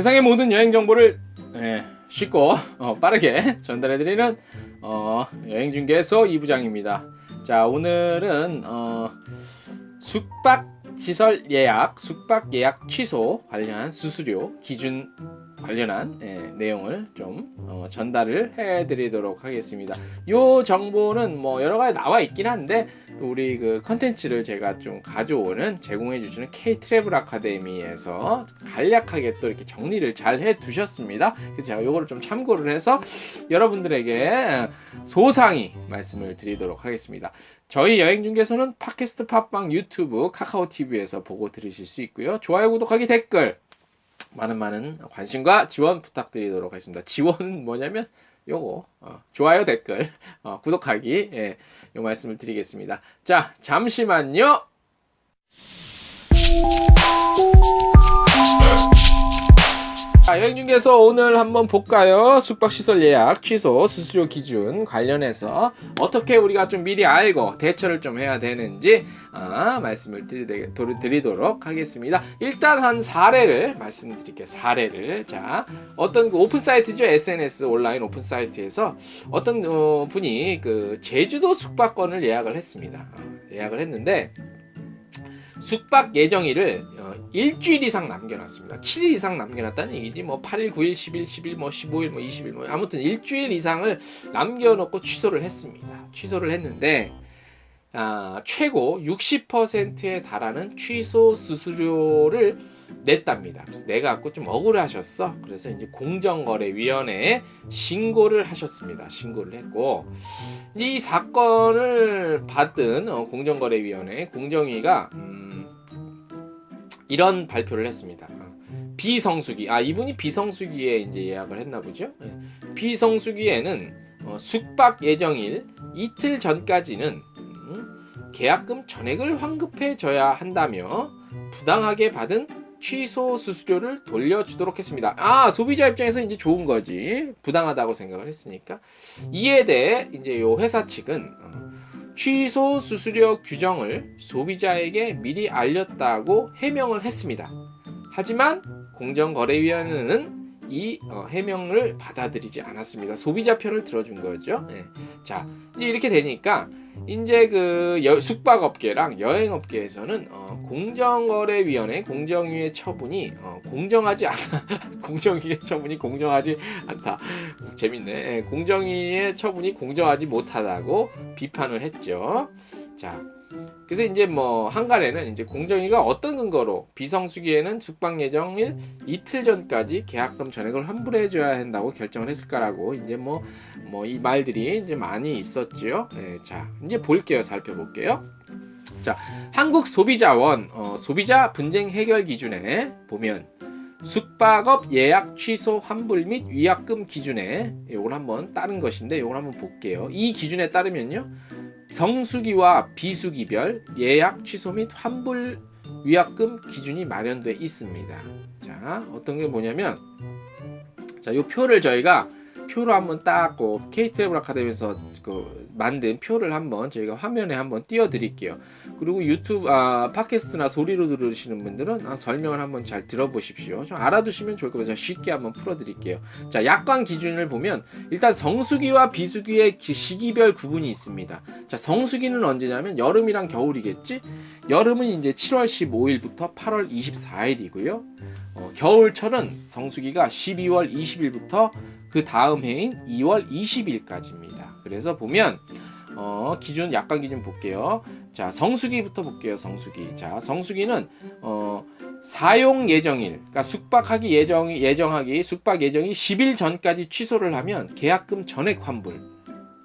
세상의 모든 여행 정보를 예, 쉽고 어, 빠르게 전달해드리는 어, 여행 중개소 이부장입니다. 자 오늘은 어, 숙박 시설 예약, 숙박 예약 취소 관련한 수수료 기준 관련한 예, 내용을 좀 어, 전달을 해드리도록 하겠습니다. 요 정보는 뭐 여러 가지 나와 있긴 한데 또 우리 그 컨텐츠를 제가 좀 가져오는 제공해 주시는 K 트래블 아카데미에서 간략하게 또 이렇게 정리를 잘 해 두셨습니다. 그래서 제가 요거를 좀 참고를 해서 여러분들에게 소상히 말씀을 드리도록 하겠습니다. 저희 여행 중개소는 팟캐스트 팟빵 유튜브 카카오 TV에서 보고 들으실 수 있고요. 좋아요 구독하기 댓글 많은 많은 관심과 지원 부탁드리도록 하겠습니다. 지원은 뭐냐면 요거 어, 좋아요 댓글 어, 구독하기 예, 요 말씀을 드리겠습니다. 자 잠시만요. 자, 여행 중에서 오늘 한번 볼까요? 숙박시설 예약, 취소, 수수료 기준 관련해서 어떻게 우리가 좀 미리 알고 대처를 좀 해야 되는지 아, 말씀을 드리, 드리도록 하겠습니다. 일단 한 사례를 말씀드릴게요. 사례를. 자, 어떤 그 오픈 사이트죠. SNS 온라인 오픈 사이트에서 어떤 어, 분이 그 제주도 숙박권을 예약을 했습니다. 어, 예약을 했는데 숙박 예정일을 어, 일주일 이상 남겨놨습니다. 7일 이상 남겨놨다는 얘기지. 뭐 8일, 9일, 10일, 10일, 뭐 15일, 뭐 20일, 뭐 아무튼 일주일 이상을 남겨놓고 취소를 했습니다. 취소를 했는데 아, 최고 60%에 달하는 취소 수수료를 냈답니다. 그래서 내가 갖고 좀 억울하셨어. 그래서 이제 공정거래위원회에 신고를 하셨습니다. 신고를 했고 이제 이 사건을 받은 어, 공정거래위원회 공정위가 음, 이런 발표를 했습니다. 어, 비성수기 아 이분이 비성수기에 이제 예약을 했나 보죠. 예. 비성수기에는 어, 숙박 예정일 이틀 전까지는 음, 계약금 전액을 환급해 줘야 한다며 부당하게 받은 취소 수수료를 돌려주도록 했습니다. 아 소비자 입장에서 이제 좋은 거지 부당하다고 생각을 했으니까 이에 대해 이제 요 회사 측은 어, 취소 수수료 규정을 소비자에게 미리 알렸다고 해명을 했습니다. 하지만 공정거래위원회는 이 어, 해명을 받아들이지 않았습니다. 소비자 편을 들어준 거죠. 네. 자, 이제 이렇게 되니까 이제 그 여, 숙박업계랑 여행업계에서는 어, 공정거래위원회 공정위의 처분이 어, 공정하지 않아. 공정위의 처분이 공정하지 않다. 재밌네. 예, 공정위의 처분이 공정하지 못하다고 비판을 했죠. 자 그래서 이제 뭐 한간에는 이제 공정위가 어떤 근거로 비성수기에는 숙박 예정일 이틀 전까지 계약금 전액을 환불해 줘야 한다고 결정을 했을까라고 이제 뭐 뭐 이 말들이 이제 많이 있었죠. 네, 자 이제 볼게요, 살펴볼게요. 자 한국 소비자원 어, 소비자 분쟁 해결 기준에 보면 숙박업 예약 취소 환불 및 위약금 기준에 요걸 한번 따른 것인데 요걸 한번 볼게요. 이 기준에 따르면요. 성수기와 비수기별 예약 취소 및 환불 위약금 기준이 마련돼 있습니다. 자, 어떤 게 뭐냐면 자, 요 표를 저희가 표로 한번 따고 K-트래블 아카데미에서 그 만든 표를 한번 저희가 화면에 한번 띄워 드릴게요. 그리고 유튜브 아 팟캐스트나 소리로 들으시는 분들은 아, 설명을 한번 잘 들어보십시오. 좀 알아두시면 좋을 겁니다. 쉽게 한번 풀어 드릴게요. 자, 약관 기준을 보면 일단 성수기와 비수기의 시기별 구분이 있습니다. 자, 성수기는 언제냐면 여름이랑 겨울이겠지? 여름은 이제 7월 15일부터 8월 24일이고요. 어, 겨울철은 성수기가 12월 20일부터 그 다음 해인 2월 20일까지입니다. 그래서 보면 어, 기준 약관 기준 볼게요. 자 성수기부터 볼게요. 성수기. 자 성수기는 어, 사용 예정일, 그러니까 숙박하기 예정 예정하기 숙박 예정이 10일 전까지 취소를 하면 계약금 전액 환불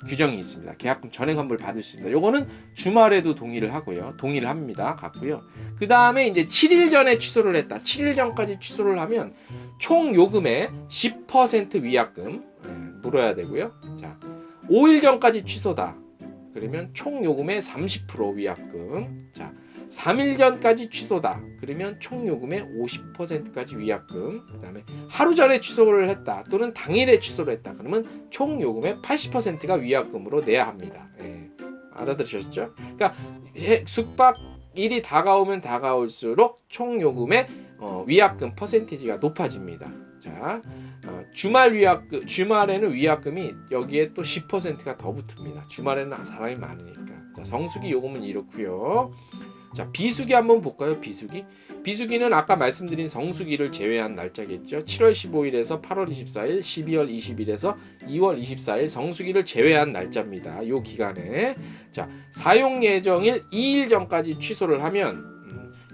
규정이 있습니다. 계약금 전액 환불 받을 수 있습니다. 요거는 주말에도 동의를 하고요. 동의를 합니다. 같고요. 그 다음에 이제 7일 전에 취소를 했다. 7일 전까지 취소를 하면 총 요금의 10% 위약금 예, 물어야 되고요. 자, 5일 전까지 취소다. 그러면 총 요금의 30% 위약금. 자, 3일 전까지 취소다. 그러면 총 요금의 50%까지 위약금. 그다음에 하루 전에 취소를 했다. 또는 당일에 취소를 했다. 그러면 총 요금의 80%가 위약금으로 내야 합니다. 예. 알아들으셨죠? 그러니까 숙박 일이 다가오면 다가올수록 총 요금의 어, 위약금 퍼센티지가 높아집니다. 자, 어, 주말 위약금, 주말에는 위약금이 여기에 또 10%가 더 붙습니다. 주말에는 사람이 많으니까. 자, 성수기 요금은 이렇고요. 자, 비수기 한번 볼까요? 비수기. 비수기는 아까 말씀드린 성수기를 제외한 날짜겠죠. 7월 15일에서 8월 24일, 12월 20일에서 2월 24일 성수기를 제외한 날짜입니다. 요 기간에 자 사용 예정일 2일 전까지 취소를 하면 음,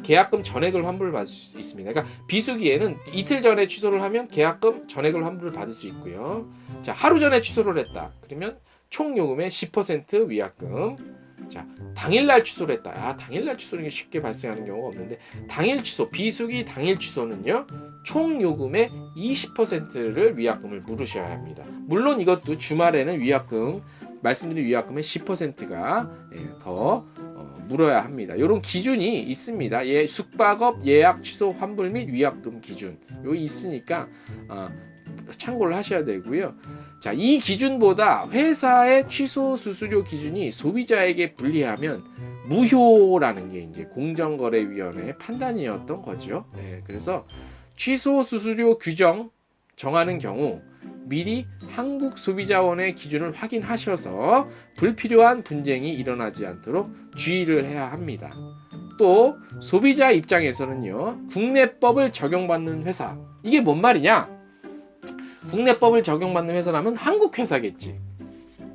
계약금 전액을 환불을 받을 수 있습니다. 그러니까 비수기에는 이틀 전에 취소를 하면 계약금 전액을 환불을 받을 수 있고요. 자 하루 전에 취소를 했다. 그러면 총 요금의 10% 위약금. 자 당일날 취소를 했다. 아 당일날 취소는 쉽게 발생하는 경우가 없는데 당일 취소 비수기 당일 취소는요 총 요금의 20%를 위약금을 물으셔야 합니다. 물론 이것도 주말에는 위약금 말씀드린 위약금의 10%가 예, 더 어, 물어야 합니다. 이런 기준이 있습니다. 예, 숙박업 예약 취소 환불 및 위약금 기준 요 있으니까 어, 참고를 하셔야 되고요. 자, 이 기준보다 회사의 취소 수수료 기준이 소비자에게 불리하면 무효라는 게 이제 공정거래위원회의 판단이었던 거죠. 예, 그래서 취소 수수료 규정 정하는 경우 미리 한국 소비자원의 기준을 확인하셔서 불필요한 분쟁이 일어나지 않도록 주의를 해야 합니다. 또 소비자 입장에서는요 국내법을 적용받는 회사 이게 뭔 말이냐? 국내법을 적용받는 회사라면 한국 회사겠지.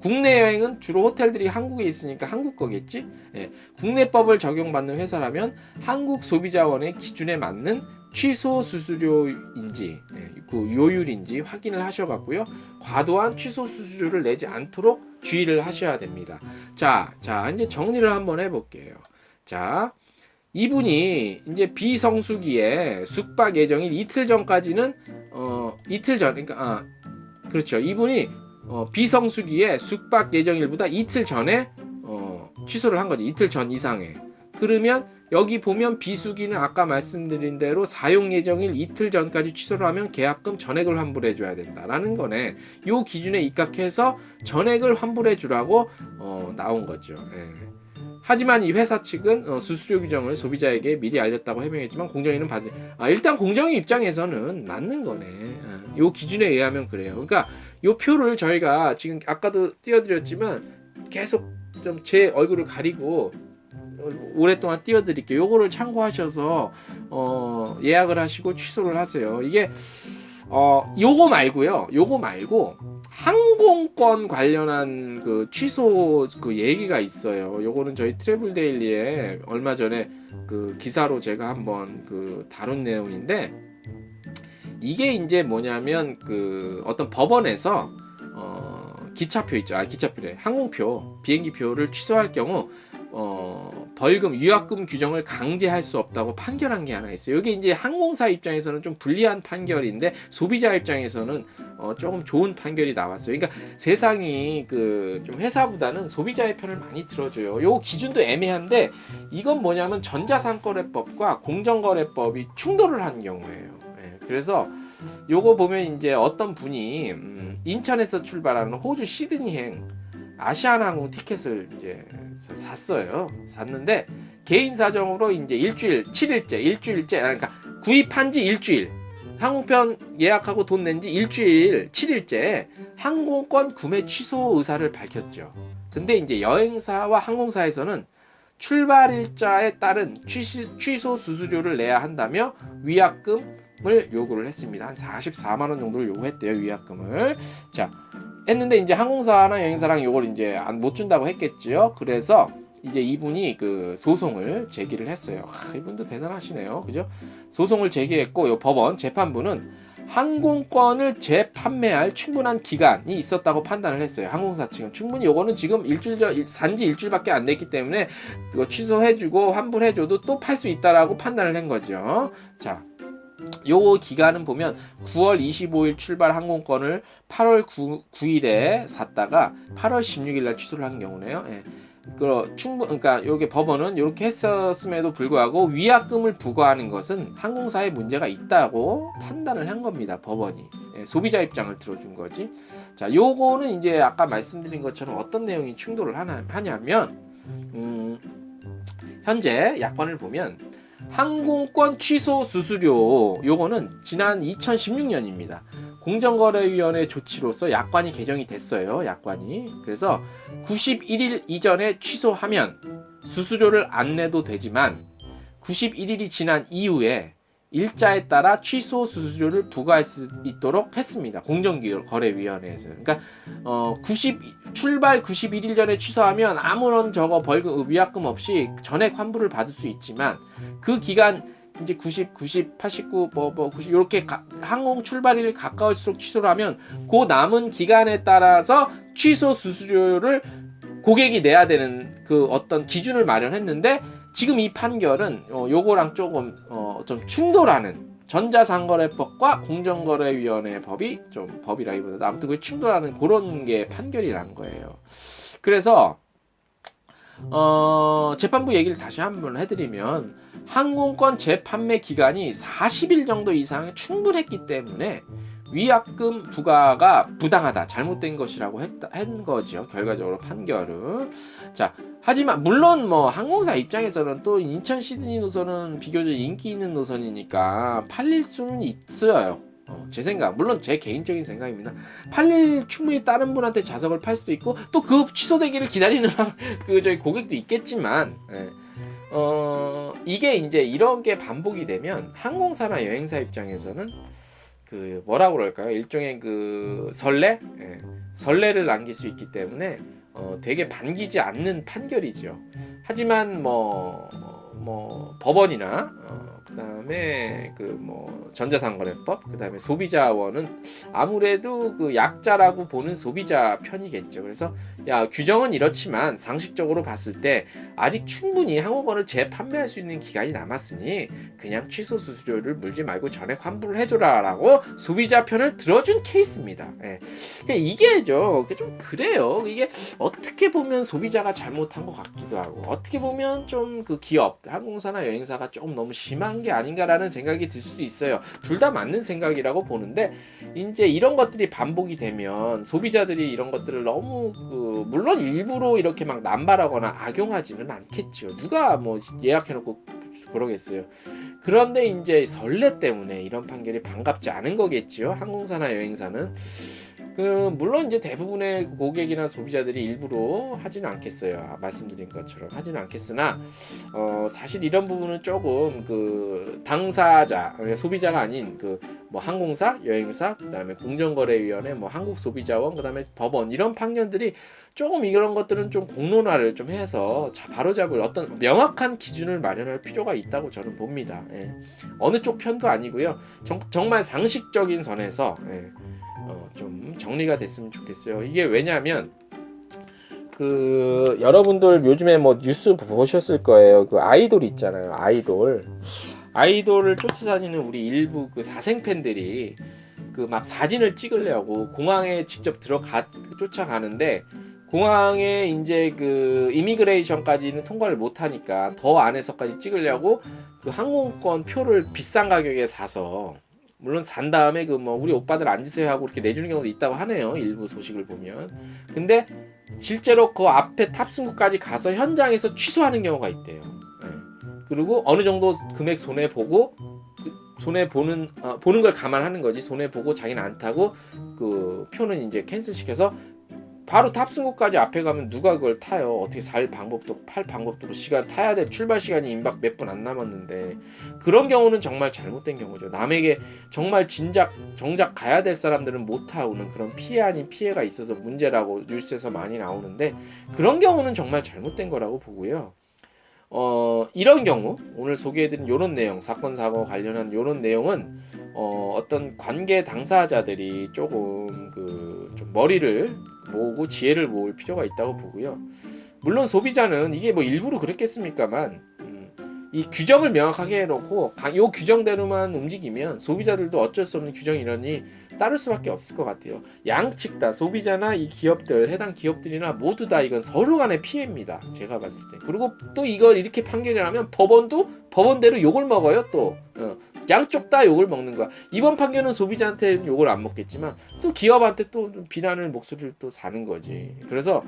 국내 여행은 주로 호텔들이 한국에 있으니까 한국 거겠지. 예, 국내법을 적용받는 회사라면 한국 소비자원의 기준에 맞는 취소 수수료인지 예, 그 요율인지 확인을 하셔갖고요 과도한 취소 수수료를 내지 않도록 주의를 하셔야 됩니다. 자, 자 이제 정리를 한번 해볼게요. 자, 이분이 이제 비성수기에 숙박 예정일 이틀 전까지는 어 이틀 전 그러니까 아 그렇죠 이분이 어, 비성수기에 숙박 예정일보다 이틀 전에 어, 취소를 한 거지 이틀 전 이상에 그러면 여기 보면 비수기는 아까 말씀드린 대로 사용 예정일 이틀 전까지 취소를 하면 계약금 전액을 환불해 줘야 된다라는 거네. 요 기준에 입각해서 전액을 환불해 주라고 어, 나온 거죠. 예. 하지만 이 회사 측은 어, 수수료 규정을 소비자에게 미리 알렸다고 해명했지만 공정위는 받은 아, 일단 공정위 입장에서는 맞는 거네. 아, 요 기준에 의하면 그래요. 그러니까 요 표를 저희가 지금 아까도 띄워드렸지만 계속 좀 제 얼굴을 가리고 오랫동안 띄워드릴게요. 요거를 참고하셔서 어, 예약을 하시고 취소를 하세요. 이게 어, 요거 말고요. 요거 말고 항공권 관련한 그 취소 그 얘기가 있어요. 요거는 저희 트래블 데일리에 얼마 전에 그 기사로 제가 한번 그 다룬 내용인데 이게 이제 뭐냐면 그 어떤 법원에서 어 기차표 있죠. 아 기차표래. 항공표, 비행기표를 취소할 경우 어, 벌금, 유약금 규정을 강제할 수 없다고 판결한 게 하나 있어요. 여기 이제 항공사 입장에서는 좀 불리한 판결인데 소비자 입장에서는 어, 조금 좋은 판결이 나왔어요. 그러니까 세상이 그 좀 회사보다는 소비자의 편을 많이 들어줘요. 요 기준도 애매한데 이건 뭐냐면 전자상거래법과 공정거래법이 충돌을 한 경우예요. 예, 그래서 요거 보면 이제 어떤 분이 음, 인천에서 출발하는 호주 시드니행 아시아나항공 티켓을 이제 샀어요. 샀는데 개인 사정으로 이제 일주일, 7일째, 일주일째, 아, 그러니까 구입한 지 일주일, 항공편 예약하고 돈 낸 지 일주일, 7일째 항공권 구매 취소 의사를 밝혔죠. 근데 이제 여행사와 항공사에서는 출발 일자에 따른 취시, 취소 수수료를 내야 한다며 위약금을 요구를 했습니다. 한 44만 원 정도를 요구했대요, 위약금을. 자, 했는데 이제 항공사나 여행사랑 요걸 이제 안못 준다고 했겠지요. 그래서 이제 이분이 그 소송을 제기를 했어요. 아, 이분도 대단하시네요. 그죠? 소송을 제기했고 요 법원 재판부는 항공권을 재판매할 충분한 기간이 있었다고 판단을 했어요. 항공사 측은 충분히 요거는 지금 일주일 전 산지 일주일밖에 안 됐기 때문에 취소해주고 환불해줘도 또 팔 수 있다라고 판단을 한 거죠. 자, 요 기간은 보면 9월 25일 출발 항공권을 8월 9, 9일에 샀다가 8월 16일 날 취소를 한 경우네요. 예. 그 충분 그러니까 요게 법원은 이렇게 했었음에도 불구하고 위약금을 부과하는 것은 항공사에 문제가 있다고 판단을 한 겁니다. 법원이 예, 소비자 입장을 들어준 거지. 자, 요거는 이제 아까 말씀드린 것처럼 어떤 내용이 충돌을 하나, 하냐면 음, 현재 약관을 보면 항공권 취소 수수료 요거는 지난 2016년입니다. 공정거래위원회 조치로서 약관이 개정이 됐어요. 약관이. 그래서 91일 이전에 취소하면 수수료를 안 내도 되지만 91일이 지난 이후에 일자에 따라 취소 수수료를 부과할 수 있도록 했습니다. 공정거래위원회에서. 그러니까 어 90, 출발 91일 전에 취소하면 아무런 저거 벌금 위약금 없이 전액 환불을 받을 수 있지만 그 기간 이제 90, 90, 89, 뭐, 뭐, 90, 이렇게 항공 출발일 가까울수록 취소를 하면 그 남은 기간에 따라서 취소 수수료를 고객이 내야 되는 그 어떤 기준을 마련했는데 지금 이 판결은 어, 요거랑 조금 어, 좀 충돌하는 전자상거래법과 공정거래위원회 법이 좀 법이라기보다 아무튼 그 충돌하는 그런 게 판결이 난 거예요. 그래서 어, 재판부 얘기를 다시 한번 해드리면 항공권 재판매 기간이 40일 정도 이상 충분했기 때문에 위약금 부과가 부당하다, 잘못된 것이라고 했다, 한 거죠. 결과적으로 판결은. 자, 하지만 물론 뭐 항공사 입장에서는 또 인천 시드니 노선은 비교적 인기 있는 노선이니까 팔릴 수는 있어요. 어, 제 생각, 물론 제 개인적인 생각입니다. 팔릴 충분히 다른 분한테 좌석을 팔 수도 있고 또 그 취소되기를 기다리는 그 저희 고객도 있겠지만, 예. 어 이게 이제 이런 게 반복이 되면 항공사나 여행사 입장에서는 그 뭐라고 그럴까요? 일종의 그 설레, 예. 설레를 남길 수 있기 때문에 어, 되게 반기지 않는 판결이죠. 하지만 뭐, 뭐 법원이나 어, 그다음에 그 뭐 전자상거래법, 그다음에 소비자원은 아무래도 그 약자라고 보는 소비자 편이겠죠. 그래서 야 규정은 이렇지만 상식적으로 봤을 때 아직 충분히 항공권을 재판매할 수 있는 기간이 남았으니 그냥 취소 수수료를 물지 말고 전액 환불을 해줘라라고 소비자 편을 들어준 케이스입니다. 예. 그러니까 이게죠. 이게 좀 그래요. 이게 어떻게 보면 소비자가 잘못한 것 같기도 하고 어떻게 보면 좀 그 기업, 항공사나 여행사가 조금 너무 심한 게 아닌가라는 생각이 들 수도 있어요. 둘 다 맞는 생각이라고 보는데 이제 이런 것들이 반복이 되면 소비자들이 이런 것들을 너무 그 물론 일부러 이렇게 막 남발하거나 악용하지는 않겠죠. 누가 뭐 예약해놓고 그러겠어요. 그런데 이제 설레 때문에 이런 판결이 반갑지 않은 거겠지요. 항공사나 여행사는. 그 물론 이제 대부분의 고객이나 소비자들이 일부러 하지는 않겠어요. 아, 말씀드린 것처럼 하지는 않겠으나 어, 사실 이런 부분은 조금 그 당사자 그러니까 소비자가 아닌 그 뭐 항공사, 여행사, 그다음에 공정거래위원회, 뭐 한국소비자원, 그다음에 법원 이런 판결들이 조금 이런 것들은 좀 공론화를 좀 해서 자, 바로잡을 어떤 명확한 기준을 마련할 필요가 있다고 저는 봅니다. 예. 어느 쪽 편도 아니고요. 정, 정말 상식적인 선에서 예. 어, 좀 정리가 됐으면 좋겠어요. 이게 왜냐하면 그 여러분들 요즘에 뭐 뉴스 보셨을 거예요. 그 아이돌 있잖아요. 아이돌. 아이돌을 쫓아다니는 우리 일부 그 사생 팬들이 그 막 사진을 찍으려고 공항에 직접 들어가 쫓아가는데 공항에 이제 그 이미그레이션까지는 통과를 못 하니까 더 안에서까지 찍으려고 그 항공권 표를 비싼 가격에 사서 물론 산 다음에 그 뭐 우리 오빠들 앉으세요 하고 이렇게 내주는 경우도 있다고 하네요 일부 소식을 보면. 근데 실제로 그 앞에 탑승구까지 가서 현장에서 취소하는 경우가 있대요. 예. 그리고 어느 정도 금액 손해 보고 그 손해 보는 어, 보는 걸 감안하는 거지. 손해 보고 자기는 안 타고 그 표는 이제 캔슬 시켜서 바로 탑승구까지 앞에 가면 누가 그걸 타요? 어떻게 살 방법도 팔 방법도 없고 시간 타야 돼. 출발 시간이 임박 몇 분 안 남았는데. 그런 경우는 정말 잘못된 경우죠. 남에게 정말 진작 정작 가야 될 사람들은 못 타오는 그런 피해 아닌 피해가 있어서 문제라고 뉴스에서 많이 나오는데 그런 경우는 정말 잘못된 거라고 보고요. 어, 이런 경우 오늘 소개해드린 이런 내용 사건 사고 관련한 이런 내용은 어, 어떤 관계 당사자들이 조금 그 좀 머리를 모으고 지혜를 모을 필요가 있다고 보고요. 물론 소비자는 이게 뭐 일부러 그랬겠습니까만 음, 이 규정을 명확하게 해놓고 가- 요 규정대로만 움직이면 소비자들도 어쩔 수 없는 규정이라니 따를 수밖에 없을 것 같아요. 양측 다 소비자나 이 기업들 해당 기업들이나 모두 다 이건 서로 간의 피해입니다. 제가 봤을 때. 그리고 또 이걸 이렇게 판결이 나면 법원도 법원대로 욕을 먹어요. 또 어, 양쪽 다 욕을 먹는 거야. 이번 판결은 소비자한테 욕을 안 먹겠지만 또 기업한테 또좀 비난을 목소리를 또 사는 거지. 그래서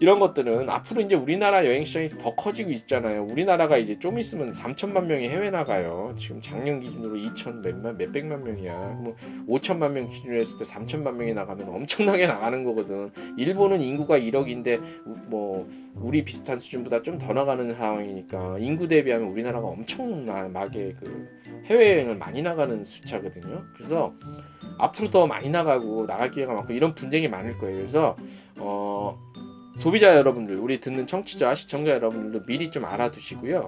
이런 것들은 앞으로 이제 우리나라 여행 시장이 더 커지고 있잖아요. 우리나라가 이제 좀 있으면 3천만 명이 해외 나가요. 지금 작년 기준으로 2천 몇만 몇백만 명이야. 뭐 5천만 명 기준으로 했을 때 3천만 명이 나가면 엄청나게 나가는 거거든. 일본은 인구가 1억인데 뭐 우리 비슷한 수준보다 좀 더 나가는 상황이니까 인구 대비하면 우리나라가 엄청나게 그 해외 여행을 많이 나가는 숫자거든요. 그래서 앞으로 더 많이 나가고 나갈 기회가 많고 이런 분쟁이 많을 거예요. 그래서 어 소비자 여러분들, 우리 듣는 청취자, 시청자 여러분들도 미리 좀 알아두시고요.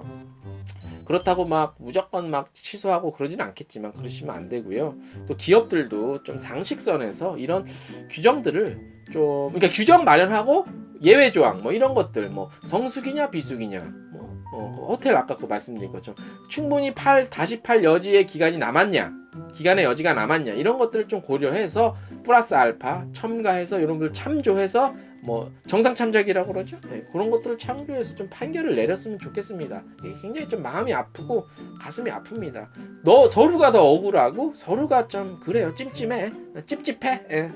그렇다고 막 무조건 막 취소하고 그러진 않겠지만 그러시면 안 되고요. 또 기업들도 좀 상식선에서 이런 규정들을 좀 그러니까 규정 마련하고 예외 조항 뭐 이런 것들 뭐 성수기냐 비수기냐 뭐 어, 호텔 아까 그 말씀드린 것처럼 충분히 팔 다시 팔 여지의 기간이 남았냐 기간의 여지가 남았냐 이런 것들을 좀 고려해서 플러스 알파 첨가해서 걸 참조해서 뭐 정상 참작이라고 그러죠? 네, 그런 것들을 참조해서 좀 판결을 내렸으면 좋겠습니다. 이게 굉장히 좀 마음이 아프고 가슴이 아픕니다. 너 서로가 더 억울하고 서로가 좀 그래요. 찜찜해. 찝찝해. 예.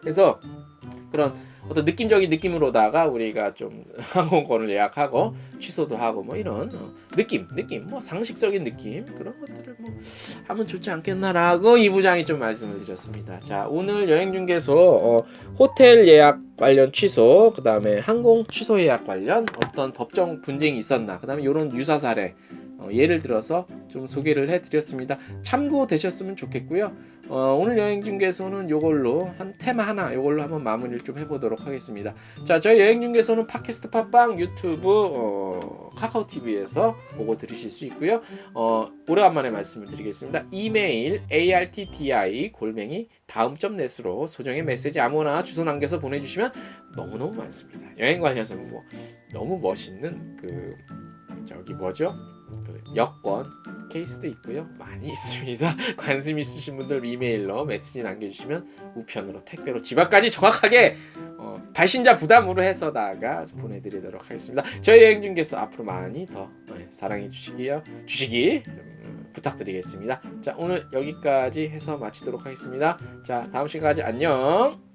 그래서 그런 어떤 느낌적인 느낌으로다가 우리가 좀 항공권을 예약하고 취소도 하고 뭐 이런 어, 느낌 느낌 뭐 상식적인 느낌 그런 것들을 뭐 하면 좋지 않겠나라고 이 부장이 좀 말씀을 드렸습니다. 자 오늘 여행 중개소 어, 호텔 예약 관련 취소 그 다음에 항공 취소 예약 관련 어떤 법정 분쟁이 있었나 그 다음에 이런 유사 사례 어, 예를 들어서 좀 소개를 해드렸습니다. 참고되셨으면 좋겠고요. 어, 오늘 여행 중개소는 요걸로 한 테마 하나 요걸로 한번 마무리를 좀 해보도록 하겠습니다. 자, 저희 여행 중개소는 팟캐스트 팟빵 유튜브 어, 카카오 TV에서 보고 들으실 수 있고요. 어, 오래간만에 말씀을 드리겠습니다. 이메일 artti 골뱅이 다음 점 넷으로 소정의 메시지 아무나 주소 남겨서 보내주시면 너무너무 많습니다. 여행 관련해서 뭐 너무 멋있는 그 저기 뭐죠? 그 여권 케이스도 있고요. 많이 있습니다. 관심 있으신 분들 이메일로 메시지 남겨주시면 우편으로 택배로 집 앞까지 정확하게 어, 발신자 부담으로 해서다가 보내드리도록 하겠습니다. 저희 여행 중개소 앞으로 많이 더 네, 사랑해 주시기요 주시기 음, 부탁드리겠습니다. 자 오늘 여기까지 해서 마치도록 하겠습니다. 자 다음 시간까지 안녕.